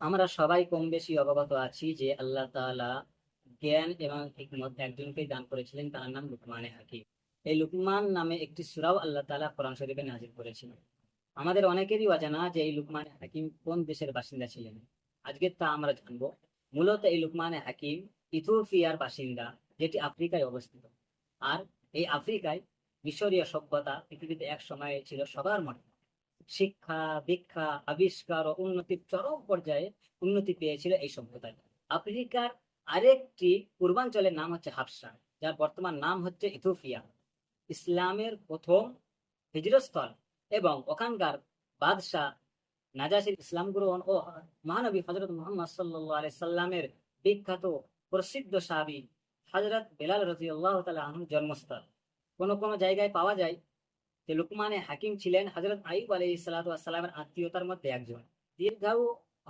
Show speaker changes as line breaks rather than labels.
আমরা সবাই কম বেশি অবগত আছি যে আল্লাহ তাআলা জ্ঞান এবং হিকমত একজনকেই দান করেছিলেন, তার নাম লুকমানে হাকিম। এই লুকমান নামে একটি সূরাও আল্লাহ তাআলা কোরআন শরীফে নাজিল করেছিলেন আমাদের অনেকেরই অজানা যে এই লুকমানে হাকিম কোন দেশের বাসিন্দা ছিলেন? আজকে তা আমরা জানব। মূলত এই লুকমানে হাকিম ইথিওপিয়ার বাসিন্দা, যেটি আফ্রিকায় অবস্থিত। আর এই আফ্রিকায় মিশরীয় সভ্যতা পৃথিবীতে এক সময়ে ছিল সবার মনে শিক্ষা দীক্ষা আবিষ্কার ও উন্নতির চরম পর্যায়ে উন্নতি পেয়েছিল এই সভ্যতায় আফ্রিকার আরেকটি পূর্বাঞ্চলের নাম হচ্ছে হাফসা, যার বর্তমান নাম হচ্ছে ইথিওপিয়া। ইসলামের প্রথম হিজরস্থল এবং ওখানকার বাদশাহ নাজাসির ইসলাম গ্রহণ ও মহানবী হজরত মোহাম্মদ সাল্লাহ সাল্লামের বিখ্যাত প্রসিদ্ধ সাহাবি হজরত বেলাল রাজি আল্লাহ তালা জন্মস্থল। কোনো কোনো জায়গায় পাওয়া যায় লুকমানে হাকিম ছিলেন হজরত আইব আলী সালাতামের আত্মীয়তার মধ্যে একজন। দীর্ঘায়ু